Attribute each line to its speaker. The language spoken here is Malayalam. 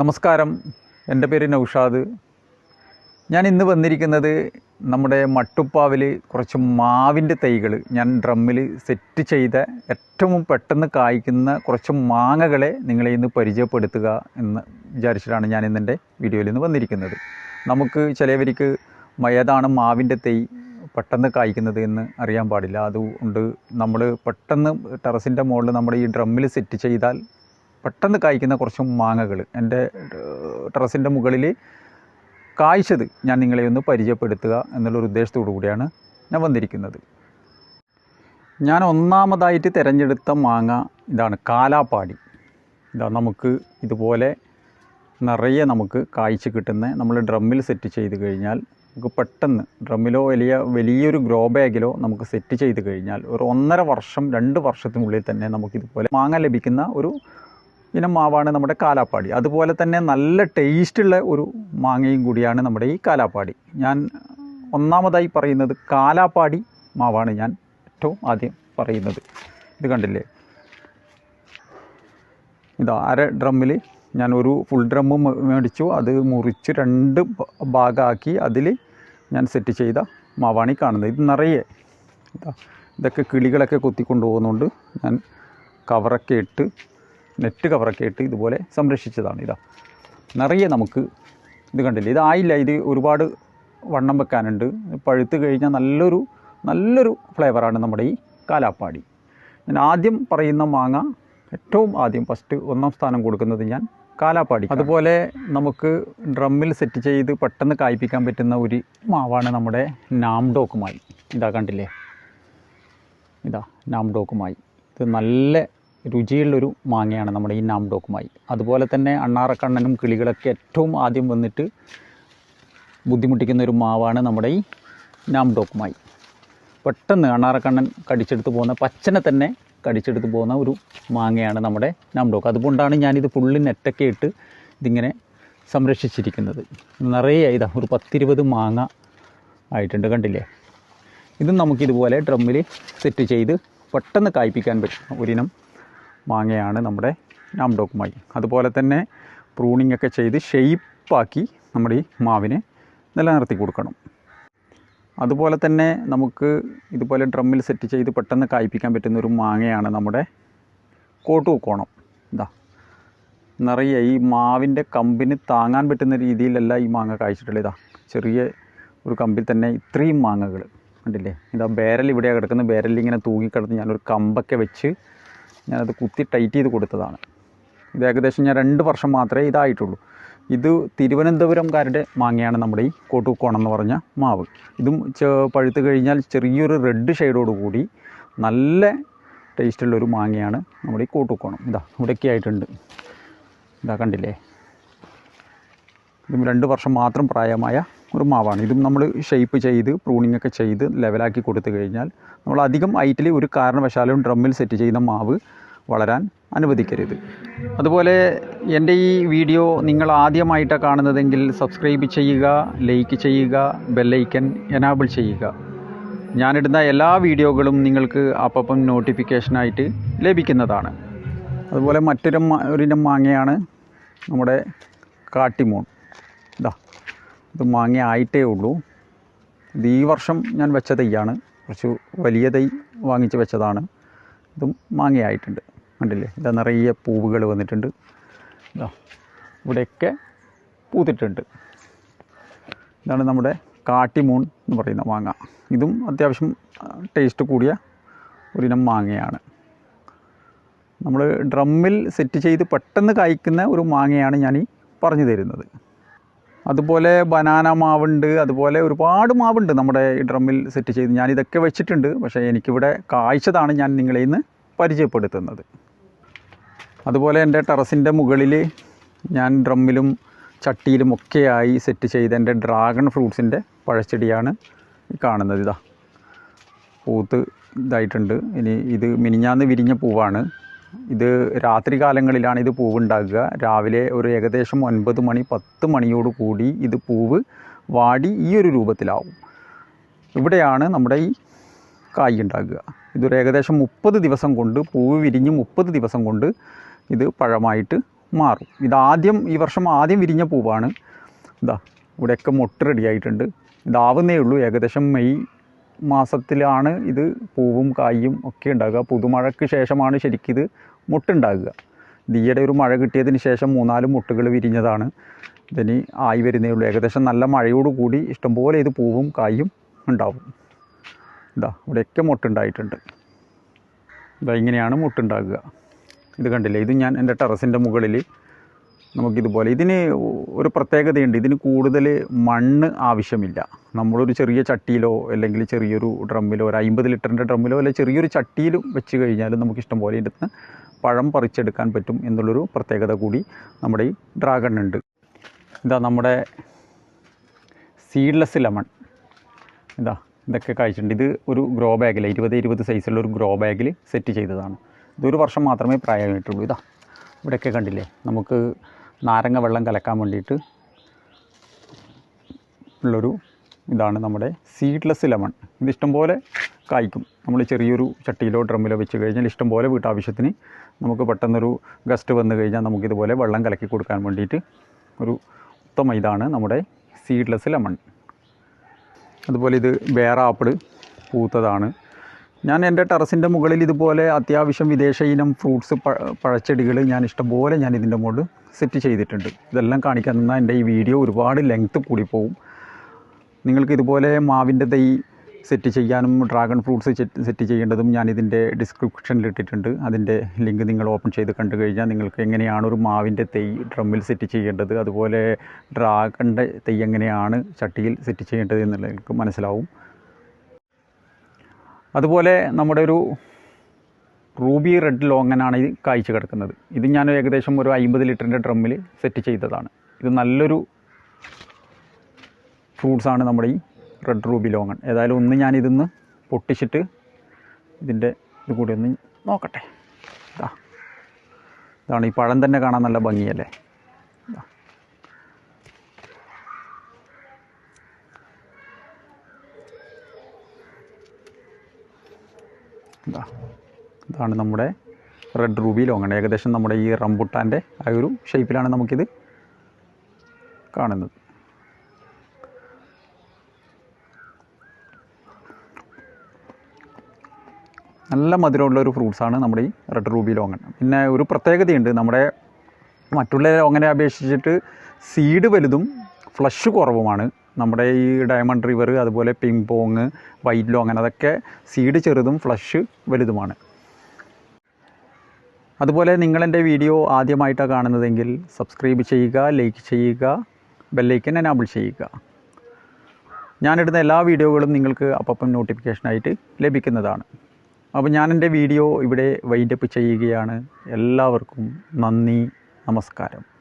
Speaker 1: നമസ്കാരം. എന്റെ പേര് നൗഷാദ്. ഞാൻ ഇന്ന് വന്നിരിക്കുന്നത് നമ്മുടെ മട്ടുപ്പാവിൽ കുറച്ച് മാവിന്റെ തൈകൾ ഞാൻ ഡ്രമ്മിൽ സെറ്റ് ചെയ്ത ഏറ്റവും പെട്ടെന്ന് കായ്ക്കുന്ന കുറച്ച് മാങ്ങകളെ നിങ്ങളെ ഇന്ന് പരിചയപ്പെടുത്തുക എന്ന് വിചാരിച്ചിട്ടാണ് ഞാൻ ഇന്നെന്റെ വീഡിയോയിൽ നിന്ന് വന്നിരിക്കുന്നത്. നമുക്ക് ചിലവർക്ക് ഏതാണ് മാവിന്റെ തൈ പെട്ടെന്ന് കായ്ക്കുന്നത് എന്ന് അറിയാൻ പാടില്ല. അതുകൊണ്ട് നമ്മൾ പെട്ടെന്ന് ടെറസിന്റെ മുകളിൽ നമ്മൾ ഈ ഡ്രമ്മിൽ സെറ്റ് ചെയ്താൽ പെട്ടെന്ന് കായ്ക്കുന്ന കുറച്ച് മാങ്ങകൾ എന്റെ ടെറസിന്റെ മുകളിൽ കായ്ച്ചത് ഞാൻ നിങ്ങളെ ഒന്ന് പരിചയപ്പെടുത്തുക എന്നുള്ളൊരു ഉദ്ദേശത്തോടു കൂടിയാണ് ഞാൻ വന്നിരിക്കുന്നത്. ഞാൻ ഒന്നാമതായിട്ട് തിരഞ്ഞെടുത്ത മാങ്ങ ഇതാണ് കാലാപ്പാടി. ഇതാ നമുക്ക് ഇതുപോലെ നിറയെ നമുക്ക് കായ്ച്ച് കിട്ടുന്ന നമ്മൾ ഡ്രമ്മിൽ സെറ്റ് ചെയ്ത് കഴിഞ്ഞാൽ നമുക്ക് പെട്ടെന്ന് ഡ്രമ്മിലോ വലിയ വലിയൊരു ഗ്രോ ബാഗിലോ നമുക്ക് സെറ്റ് ചെയ്ത് കഴിഞ്ഞാൽ ഒരു ഒന്നര വർഷം രണ്ട് വർഷത്തിനുള്ളിൽ തന്നെ നമുക്കിതുപോലെ മാങ്ങ ലഭിക്കുന്ന ഒരു ഇനം മാവാണ് നമ്മുടെ കാലാപ്പാടി. അതുപോലെ തന്നെ നല്ല ടേസ്റ്റുള്ള ഒരു മാങ്ങയും കൂടിയാണ് നമ്മുടെ ഈ കാലാപ്പാടി. ഞാൻ ഒന്നാമതായി പറയുന്നത് കാലാപ്പാടി മാവാണ് ഞാൻ ഏറ്റവും ആദ്യം പറയുന്നത്. ഇത് കണ്ടില്ലേ? ഇതാ അര ഡ്രമ്മിൽ ഞാൻ ഒരു ഫുൾ ഡ്രമ്മ് മേടിച്ചു. അത് മുറിച്ച് രണ്ട് ഭാഗമാക്കി അതിൽ ഞാൻ സെറ്റ് ചെയ്ത മാവാണി കാണുന്നത്. ഇത് നിറയെ ഇതാ ഇതൊക്കെ കിളികളൊക്കെ കൊത്തിക്കൊണ്ടു പോകുന്നതുകൊണ്ട് ഞാൻ കവറൊക്കെ ഇട്ട് നെറ്റ് കവറൊക്കെ ഇട്ട് ഇതുപോലെ സംരക്ഷിച്ചതാണ് ഇതാ. നിറയെ നമുക്ക് ഇത് കണ്ടില്ല? ഇതായില്ല ഇത് ഒരുപാട് വണ്ണം വെക്കാനുണ്ട്. പഴുത്ത് കഴിഞ്ഞാൽ നല്ലൊരു നല്ലൊരു ഫ്ലേവറാണ് നമ്മുടെ ഈ കാലാപ്പാടി. ഞാൻ ആദ്യം പറയുന്ന മാങ്ങ ഏറ്റവും ആദ്യം ഫസ്റ്റ് ഒന്നാം സ്ഥാനം കൊടുക്കുന്നത് ഞാൻ കാലാപ്പാടി അതുപോലെ നമുക്ക് ഡ്രമ്മിൽ സെറ്റ് ചെയ്ത് പെട്ടെന്ന് കായ്പ്പിക്കാൻ പറ്റുന്ന ഒരു മാവാണ് നമ്മുടെ നാംഡോക്കുമായി ഇതാ കണ്ടില്ലേ? ഇതാ നാംഡോക്കുമായി ഇത് നല്ല രുചിയുള്ളൊരു മാങ്ങയാണ് നമ്മുടെ ഈ നാംഡോക്കുമായി. അതുപോലെ തന്നെ അണ്ണാറക്കണ്ണനും കിളികളൊക്കെ ഏറ്റവും ആദ്യം വന്നിട്ട് ബുദ്ധിമുട്ടിക്കുന്ന ഒരു മാവാണ് നമ്മുടെ ഈ നാംഡോക്കുമായി. പെട്ടെന്ന് അണ്ണാറക്കണ്ണൻ കടിച്ചെടുത്ത് പോകുന്ന പച്ചനെ തന്നെ കടിച്ചെടുത്ത് പോകുന്ന ഒരു മാങ്ങയാണ് നമ്മുടെ നാംഡോക്ക്. അതുകൊണ്ടാണ് ഞാനിത് ഫുള്ള് നെറ്റൊക്കെ ഇട്ട് ഇതിങ്ങനെ സംരക്ഷിച്ചിരിക്കുന്നത്. നിറയെ ഇതാ ഒരു പത്തിരുപത് മാങ്ങ ആയിട്ടുണ്ട് കണ്ടില്ലേ? ഇതും നമുക്കിതുപോലെ ഡ്രമ്മിൽ സെറ്റ് ചെയ്ത് പെട്ടെന്ന് കായ്പ്പിക്കാൻ പറ്റും. ഒരിനം മാങ്ങയാണ് നമ്മുടെ നാംഡോക്കുമായി അതുപോലെ തന്നെ പ്രൂണിംഗ് ഒക്കെ ചെയ്ത് ഷെയ്പ്പാക്കി നമ്മുടെ ഈ മാവിനെ നിലനിർത്തി കൊടുക്കണം. അതുപോലെ തന്നെ നമുക്ക് ഇതുപോലെ ഡ്രമ്മിൽ സെറ്റ് ചെയ്ത് പെട്ടെന്ന് കായ്പ്പിക്കാൻ പറ്റുന്ന ഒരു മാങ്ങയാണ് നമ്മുടെ കോട്ടുകോണം ഇതാ നിറയെ ഈ മാവിന്റെ കമ്പിന് താങ്ങാൻ പറ്റുന്ന രീതിയിലല്ല ഈ മാങ്ങ കായ്ച്ചിട്ടുള്ളത്. ഇതാ ചെറിയ ഒരു കമ്പിൽ തന്നെ ഇത്രയും മാങ്ങകൾ. കണ്ടില്ലേ? ഇതാ ബേരൽ ഇവിടെയാണ് കിടക്കുന്നത്. ബേരലിങ്ങനെ തൂങ്ങിക്കിടന്ന് ഞാനൊരു കമ്പൊക്കെ വെച്ച് ഞാനത് കുത്തി ടൈറ്റ് ചെയ്ത് കൊടുത്തതാണ്. ഇത് ഏകദേശം ഞാൻ രണ്ട് വർഷം മാത്രമേ ഇതായിട്ടുള്ളൂ. ഇത് തിരുവനന്തപുരംകാരുടെ മാങ്ങയാണ് നമ്മുടെ ഈ കോട്ടൂക്കോണം എന്ന് പറഞ്ഞ മാവ്. ഇതും പഴുത്ത് കഴിഞ്ഞാൽ ചെറിയൊരു റെഡ് ഷെയ്ഡോട് കൂടി നല്ല ടേസ്റ്റുള്ളൊരു മാങ്ങയാണ് നമ്മുടെ ഈ കോട്ടൂക്കോണം ഇതാ ഇവിടെയൊക്കെ ആയിട്ടുണ്ട്. ഇതാ കണ്ടില്ലേ? ഇതും രണ്ട് വർഷം മാത്രം പ്രായമായ ഒരു മാവാണ്. ഇതും നമ്മൾ ഷേപ്പ് ചെയ്ത് പ്രൂണിംഗ് ഒക്കെ ചെയ്ത് ലെവലാക്കി കൊടുത്തു കഴിഞ്ഞാൽ നമ്മൾ അധികം ഹൈറ്റിൽ ഒരു കാരണവശാലും ഡ്രമ്മിൽ സെറ്റ് ചെയ്യുന്ന മാവ് വളരാൻ അനുവദിക്കരുത്. അതുപോലെ എന്റെ ഈ വീഡിയോ നിങ്ങൾ ആദ്യമായിട്ടാണ് കാണുന്നതെങ്കിൽ സബ്സ്ക്രൈബ് ചെയ്യുക ലൈക്ക് ചെയ്യുക ബെല്ലൈക്കൻ എനാബിൾ ചെയ്യുക. ഞാനിടുന്ന എല്ലാ വീഡിയോകളും നിങ്ങൾക്ക് അപ്പം നോട്ടിഫിക്കേഷനായിട്ട് ലഭിക്കുന്നതാണ്. അതുപോലെ മറ്റൊരു ഒരിനം മാങ്ങയാണ് നമ്മുടെ കാട്ടിമോൺ. ഇതാ ഇത് മാങ്ങ ആയിട്ടേ ഉള്ളൂ. ഇത് ഈ വർഷം ഞാൻ വെച്ച തൈയാണ്. കുറച്ച് വലിയ തൈ വാങ്ങിച്ച് വെച്ചതാണ്. ഇതും മാങ്ങയായിട്ടുണ്ട്. കണ്ടില്ലേ? ഇതാ നിറയെ പൂവുകൾ വന്നിട്ടുണ്ട്. ഇതാ ഇവിടെയൊക്കെ പൂത്തിട്ടുണ്ട്. ഇതാണ് നമ്മുടെ കാട്ടിമൂൺ എന്ന് പറയുന്ന മാങ്ങ. ഇതും അത്യാവശ്യം ടേസ്റ്റ് കൂടിയ ഒരിനം മാങ്ങയാണ്. നമ്മൾ ഡ്രമ്മിൽ സെറ്റ് ചെയ്ത് പെട്ടെന്ന് കായ്ക്കുന്ന ഒരു മാങ്ങയാണ് ഞാൻ ഈ പറഞ്ഞു തരുന്നത്. അതുപോലെ ബനാന മാവുണ്ട് അതുപോലെ ഒരുപാട് മാവുണ്ട് നമ്മുടെ ഈ ഡ്രമ്മിൽ സെറ്റ് ചെയ്ത്. ഞാൻ ഇതൊക്കെ വെച്ചിട്ടുണ്ട് പക്ഷേ എനിക്കിവിടെ കാഴ്ചതാണ് ഞാൻ നിങ്ങളെ ഇന്ന് പരിചയപ്പെടുത്തുന്നത്. അതുപോലെ എന്റെ ടെറസിന്റെ മുകളിൽ ഞാൻ ഡ്രമ്മിലും ചട്ടിയിലും ഒക്കെയായി സെറ്റ് ചെയ്ത എന്റെ ഡ്രാഗൺ ഫ്രൂട്ട്സിന്റെ പഴച്ചെടിയാണ് കാണുന്നത്. ഇതാ പൂത്ത് ഇതായിട്ടുണ്ട്. ഇനി ഇത് മിനിഞ്ഞാന്ന് വിരിഞ്ഞ പൂവാണ്. ഇത് രാത്രി കാലങ്ങളിലാണ് ഇത് പൂവുണ്ടാകുക. രാവിലെ ഒരു ഏകദേശം ഒൻപത് മണി പത്ത് മണിയോട് കൂടി ഇത് പൂവ് വാടി ഈ ഒരു രൂപത്തിലാവും. ഇവിടെയാണ് നമ്മുടെ ഈ കായ് ഉണ്ടാകുക. ഇതൊരു ഏകദേശം മുപ്പത് ദിവസം കൊണ്ട് പൂവ് വിരിഞ്ഞ് മുപ്പത് ദിവസം കൊണ്ട് ഇത് പഴമായിട്ട് മാറും. ഇതാദ്യം ഈ വർഷം ആദ്യം വിരിഞ്ഞ പൂവാണ്. ഇതാ ഇവിടെയൊക്കെ മൊട്ട് റെഡിയായിട്ടുണ്ട് ഇതാവുന്നേ ഉള്ളൂ. ഏകദേശം മെയ് മാസത്തിലാണ് ഇത് പൂവും കായും ഒക്കെ ഉണ്ടാകുക. പുതുമഴയ്ക്ക് ശേഷമാണ് ശരിക്കും ഇത് മുട്ടുണ്ടാകുക. ഈയിടെ ഒരു മഴ കിട്ടിയതിന് ശേഷം മൂന്നാൽ മുട്ടുകൾ വിരിഞ്ഞതാണ്. ഇതിന് ആയി വരുന്നേ ഉള്ളൂ. ഏകദേശം നല്ല മഴയോട് കൂടി ഇഷ്ടംപോലെ ഇത് പൂവും കായും ഉണ്ടാവും. ഇതാ ഇവിടെയൊക്കെ മുട്ടുണ്ടായിട്ടുണ്ട്. ഇതാ ഇങ്ങനെയാണ് മുട്ടുണ്ടാകുക. ഇത് കണ്ടില്ലേ? ഇത് ഞാൻ എന്റെ ടെറസിന്റെ മുകളിൽ നമുക്കിതുപോലെ. ഇതിന് ഒരു പ്രത്യേകതയുണ്ട്. ഇതിന് കൂടുതൽ മണ്ണ് ആവശ്യമില്ല. നമ്മളൊരു ചെറിയ ചട്ടിയിലോ അല്ലെങ്കിൽ ചെറിയൊരു ഡ്രമ്മിലോ ഒരു അമ്പത് ലിറ്ററിന്റെ ഡ്രമ്മിലോ അല്ലെങ്കിൽ ചെറിയൊരു ചട്ടിയിലും വെച്ച് കഴിഞ്ഞാൽ നമുക്ക് ഇഷ്ടം പോലെ ഇതിന് പഴം പറിച്ചെടുക്കാൻ പറ്റും എന്നുള്ളൊരു പ്രത്യേകത കൂടി നമ്മുടെ ഈ ഡ്രാഗണിനുണ്ട് ഇതാ നമ്മുടെ സീഡ്ലെസ് ലെമൺ ഇതാ ഇതൊക്കെ കഴിച്ചിട്ടുണ്ട് ഇത് ഒരു ഗ്രോ ബാഗിൽ ഇരുപത് ഇരുപത് സൈസുള്ള ഒരു ഗ്രോ ബാഗിൽ സെറ്റ് ചെയ്തതാണ്. ഇതൊരു വർഷം മാത്രമേ പ്രായമായിട്ടുള്ളൂ. ഇതാ ഇവിടെയൊക്കെ കണ്ടില്ലേ? നമുക്ക് നാരങ്ങ വെള്ളം കലക്കാൻ വേണ്ടിയിട്ട് ഉള്ളൊരു ഇതാണ് നമ്മുടെ സീഡ്ലെസ് ലെമൺ ഇത് ഇഷ്ടംപോലെ കായ്ക്കും. നമ്മൾ ചെറിയൊരു ചട്ടിയിലോ ഡ്രമ്മിലോ വെച്ച് കഴിഞ്ഞാൽ ഇഷ്ടംപോലെ വീട്ടാവശ്യത്തിന് നമുക്ക് പെട്ടെന്നൊരു ഗസ്റ്റ് വന്നു കഴിഞ്ഞാൽ നമുക്കിതുപോലെ വെള്ളം കലക്കി കൊടുക്കാൻ വേണ്ടിയിട്ട് ഒരു ഉത്തമ ഇതാണ് നമ്മുടെ സീഡ്ലെസ് ലെമൺ അതുപോലെ ഇത് വേറെ ആപ്പിൾ പൂത്തതാണ്. ഞാൻ എന്റെ ടെറസിന്റെ മുകളിൽ ഇതുപോലെ അത്യാവശ്യം വിദേശ ഇനം ഫ്രൂട്ട്സ് പഴച്ചെടികൾ ഞാൻ ഇഷ്ടംപോലെ ഞാൻ ഇതിന്റെ മുകളിൽ സെറ്റ് ചെയ്തിട്ടുണ്ട്. ഇതെല്ലാം കാണിക്കാൻ നിന്നാൽ എന്റെ ഈ വീഡിയോ ഒരുപാട് ലെങ്ത്ത് കൂടിപ്പോവും നിങ്ങൾക്ക് ഇതുപോലെ മാവിന്റെ തൈ സെറ്റ് ചെയ്യാനും ഡ്രാഗൺ ഫ്രൂട്ട്സ് സെറ്റ് ചെയ്യേണ്ടതും ഞാൻ ഇതിന്റെ ഡിസ്ക്രിപ്ഷനിൽ ഇട്ടിട്ടുണ്ട്. അതിന്റെ ലിങ്ക് നിങ്ങൾ ഓപ്പൺ ചെയ്ത് കണ്ടു കഴിഞ്ഞാൽ നിങ്ങൾക്ക് എങ്ങനെയാണ് ഒരു മാവിന്റെ തൈ ഡ്രമ്മിൽ സെറ്റ് ചെയ്യേണ്ടത് അതുപോലെ ഡ്രാഗണിന്റെ തൈ എങ്ങനെയാണ് ചട്ടിയിൽ സെറ്റ് ചെയ്യേണ്ടത് എന്നുള്ളത് നിങ്ങൾക്ക് മനസ്സിലാവും. അതുപോലെ നമ്മുടെ ഒരു റൂബി റെഡ് ലോങ്ങനാണ് ഇത് കായ്ച്ചു കിടക്കുന്നത്. ഇത് ഞാൻ ഏകദേശം ഒരു അമ്പത് ലിറ്ററിന്റെ ഡ്രമ്മിൽ സെറ്റ് ചെയ്തതാണ്. ഇത് നല്ലൊരു ഫ്രൂട്ട്സാണ് നമ്മുടെ ഈ റെഡ് റൂബി ലോങ്ങൺ ഏതായാലും ഒന്ന് ഞാൻ ഇതിന്ന് പൊട്ടിച്ചിട്ട് ഇതിന്റെ ഇത് കൂടി ഒന്ന് നോക്കട്ടെ. ഇതാ ഇതാണ് ഈ പഴം തന്നെ കാണാൻ നല്ല ഭംഗിയല്ലേ? ഇതാ. ഇതാ ഇതാണ് നമ്മുടെ റെഡ് റൂബി ലോങ്ങൺ ഏകദേശം നമ്മുടെ ഈ റംബുട്ടാന്റെ ആ ഒരു ഷേപ്പിലാണ് നമുക്കിത് കാണുന്നത്. നല്ല മധുരമുള്ള ഒരു ഫ്രൂട്ട്സാണ് നമ്മുടെ ഈ റെഡ് റൂബി ലോങ്ങൻ പിന്നെ ഒരു പ്രത്യേകതയുണ്ട് നമ്മുടെ മറ്റുള്ള ലോങ്ങനെ അപേക്ഷിച്ചിട്ട് സീഡ് വലുതും ഫ്ലഷ് കുറവുമാണ്. നമ്മുടെ ഈ ഡയമണ്ട് റിവർ അതുപോലെ പിംപോങ് വൈറ്റ് ലോങ്ങൻ അതൊക്കെ സീഡ് ചെറുതും ഫ്ലഷ് വലുതുമാണ്. അതുപോലെ നിങ്ങളെന്റെ വീഡിയോ ആദ്യമായിട്ടാണ് കാണുന്നതെങ്കിൽ സബ്സ്ക്രൈബ് ചെയ്യുക ലൈക്ക് ചെയ്യുക ബെല്ലൈക്കൻ എനാബിൾ ചെയ്യുക. ഞാനിടുന്ന എല്ലാ വീഡിയോകളും നിങ്ങൾക്ക് അപ്പം നോട്ടിഫിക്കേഷനായിട്ട് ലഭിക്കുന്നതാണ്. അപ്പോൾ ഞാൻ എന്റെ വീഡിയോ ഇവിടെ വൈൻഡപ്പ് ചെയ്യുകയാണ്. എല്ലാവർക്കും നന്ദി നമസ്കാരം.